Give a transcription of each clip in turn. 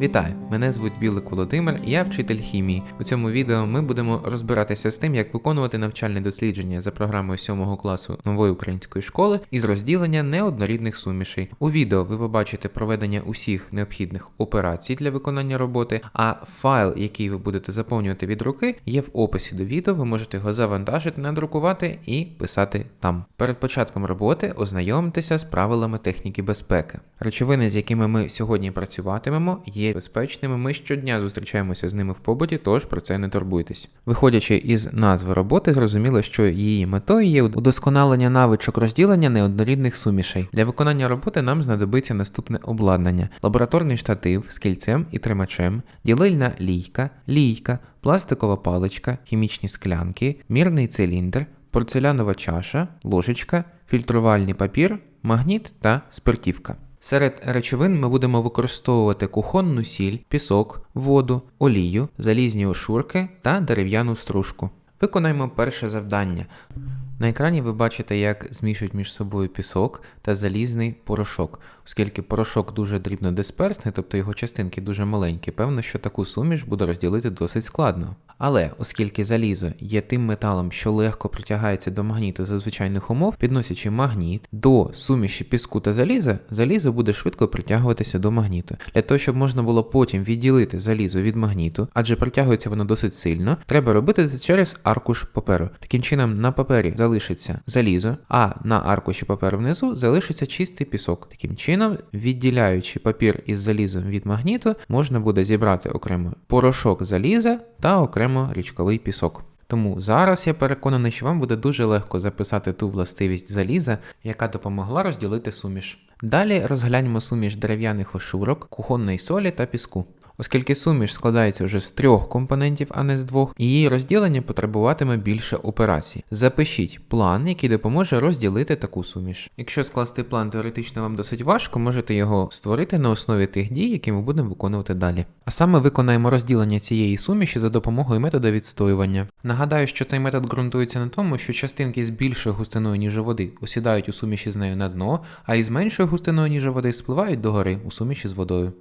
Вітаю! Мене звуть Білик Володимир, я вчитель хімії. У цьому відео ми будемо розбиратися з тим, як виконувати навчальне дослідження за програмою 7 класу нової української школи із розділення неоднорідних сумішей. У відео ви побачите проведення усіх необхідних операцій для виконання роботи, а файл, який ви будете заповнювати від руки, є в описі до відео. Ви можете його завантажити, надрукувати і писати там. Перед початком роботи ознайомтеся з правилами техніки безпеки. Речовини, з якими ми сьогодні працюватимемо, є безпечними. Ми щодня зустрічаємося з ними в побуті, тож про це не турбуйтесь. Виходячи із назви роботи, зрозуміло, що її метою є удосконалення навичок розділення неоднорідних сумішей. Для виконання роботи нам знадобиться наступне обладнання: лабораторний штатив з кільцем і тримачем, ділильна лійка, лійка, пластикова паличка, хімічні склянки, мірний циліндр, порцелянова чаша, ложечка, фільтрувальний папір, магніт та спиртівка. Серед речовин ми будемо використовувати кухонну сіль, пісок, воду, олію, залізні ошурки та дерев'яну стружку. Виконаємо перше завдання. На екрані ви бачите, як змішують між собою пісок та залізний порошок. Оскільки порошок дуже дрібно дисперсний, тобто його частинки дуже маленькі, певно, що таку суміш буде розділити досить складно. Але оскільки залізо є тим металом, що легко притягається до магніту за звичайних умов, підносячи магніт до суміші піску та заліза, залізо буде швидко притягуватися до магніту. Для того, щоб можна було потім відділити залізо від магніту, адже притягується воно досить сильно, треба робити це через аркуш паперу. Таким чином, на папері залишиться залізо, а на аркуші паперу внизу залишиться чистий пісок. Таким чином, відділяючи папір із залізом від магніту, можна буде зібрати окремо порошок заліза та окремо річковий пісок. Тому зараз я переконаний, що вам буде дуже легко записати ту властивість заліза, яка допомогла розділити суміш. Далі розгляньмо суміш дерев'яних ошурок, кухонної солі та піску. Оскільки суміш складається вже з трьох компонентів, а не з двох, її розділення потребуватиме більше операцій. Запишіть план, який допоможе розділити таку суміш. Якщо скласти план теоретично вам досить важко, можете його створити на основі тих дій, які ми будемо виконувати далі. А саме виконаємо розділення цієї суміші за допомогою методу відстоювання. Нагадаю, що цей метод ґрунтується на тому, що частинки з більшою густиною, ніж води, осідають у суміші з нею на дно, а із меншою густиною, ніж води, спливають догори у суміші з водою.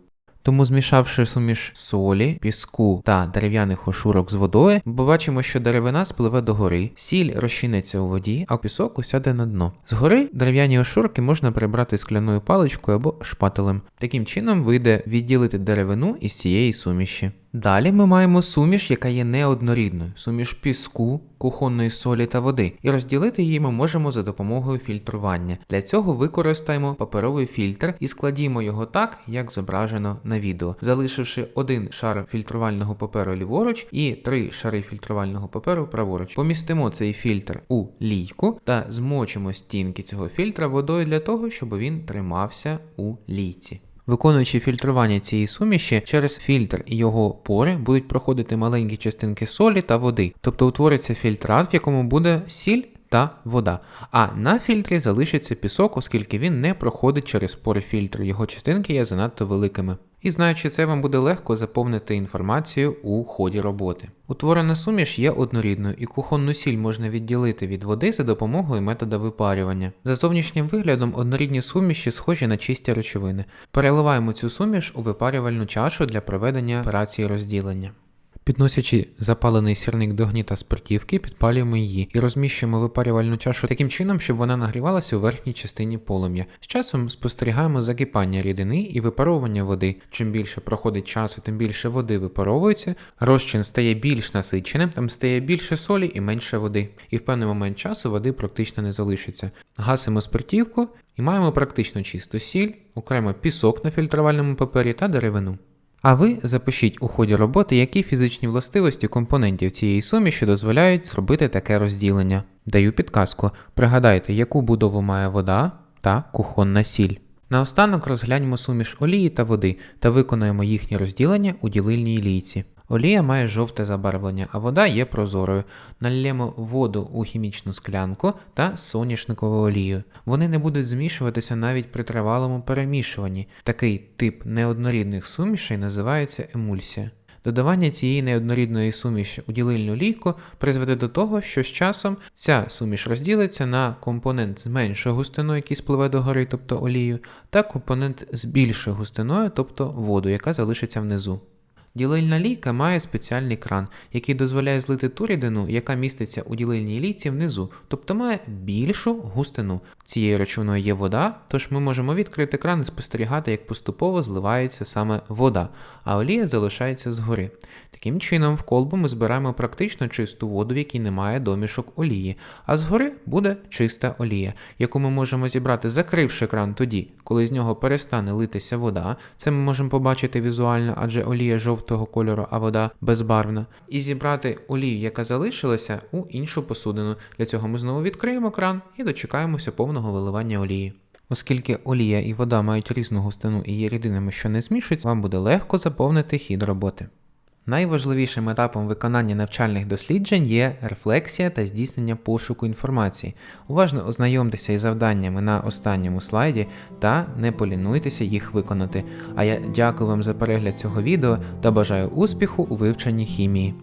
Тому, змішавши суміш солі, піску та дерев'яних ошурок з водою, ми побачимо, що деревина спливе догори, сіль розчиниться у воді, а пісок усяде на дно. Згори дерев'яні ошурки можна прибрати скляною паличкою або шпателем. Таким чином вийде відділити деревину із цієї суміші. Далі ми маємо суміш, яка є неоднорідною, суміш піску, кухонної солі та води, і розділити її ми можемо за допомогою фільтрування. Для цього використаємо паперовий фільтр і складімо його так, як зображено на відео, залишивши один шар фільтрувального паперу ліворуч і три шари фільтрувального паперу праворуч. Помістимо цей фільтр у лійку та змочимо стінки цього фільтра водою для того, щоб він тримався у лійці. Виконуючи фільтрування цієї суміші, через фільтр і його пори будуть проходити маленькі частинки солі та води, тобто утвориться фільтрат, в якому буде сіль та вода. А на фільтрі залишиться пісок, оскільки він не проходить через пори фільтру, його частинки є занадто великими. І знаючи це, вам буде легко заповнити інформацію у ході роботи. Утворена суміш є однорідною, і кухонну сіль можна відділити від води за допомогою методу випарювання. За зовнішнім виглядом однорідні суміші схожі на чисті речовини. Переливаємо цю суміш у випарювальну чашу для проведення операції розділення. Підносячи запалений сірник до гніта спиртівки, підпалюємо її і розміщуємо випарювальну чашу таким чином, щоб вона нагрівалася у верхній частині полум'я. З часом спостерігаємо закипання рідини і випаровування води. Чим більше проходить часу, тим більше води випаровується, розчин стає більш насиченим, там стає більше солі і менше води. І в певний момент часу води практично не залишиться. Гасимо спиртівку і маємо практично чисту сіль, окремо пісок на фільтрувальному папері та деревину. А ви запишіть у ході роботи, які фізичні властивості компонентів цієї суміші дозволяють зробити таке розділення. Даю підказку. Пригадайте, яку будову має вода та кухонна сіль. Наостанок розгляньмо суміш олії та води та виконаємо їхнє розділення у ділильній лійці. Олія має жовте забарвлення, а вода є прозорою. Налємо воду у хімічну склянку та соняшникову олію. Вони не будуть змішуватися навіть при тривалому перемішуванні. Такий тип неоднорідних сумішей називається емульсія. Додавання цієї неоднорідної суміші у ділильну лійку призведе до того, що з часом ця суміш розділиться на компонент з меншою густиною, який спливе догори, тобто олію, та компонент з більшою густиною, тобто воду, яка залишиться внизу. Ділильна лійка має спеціальний кран, який дозволяє злити ту рідину, яка міститься у ділильній лійці внизу, тобто має більшу густину. Цією речовиною є вода, тож ми можемо відкрити кран і спостерігати, як поступово зливається саме вода, а олія залишається згори. Таким чином, в колбу ми збираємо практично чисту воду, в якій немає домішок олії, а згори буде чиста олія, яку ми можемо зібрати, закривши кран тоді, коли з нього перестане литися вода. Це ми можемо побачити візуально, адже олія жовтого кольору, а вода безбарвна. І зібрати олію, яка залишилася, у іншу посудину. Для цього ми знову відкриємо кран і дочекаємося повного виливання олії. Оскільки олія і вода мають різну густину і є рідинами, що не змішуються, вам буде легко заповнити хід роботи. Найважливішим етапом виконання навчальних досліджень є рефлексія та здійснення пошуку інформації. Уважно ознайомтеся із завданнями на останньому слайді та не полінуйтеся їх виконати. А я дякую вам за перегляд цього відео та бажаю успіху у вивченні хімії.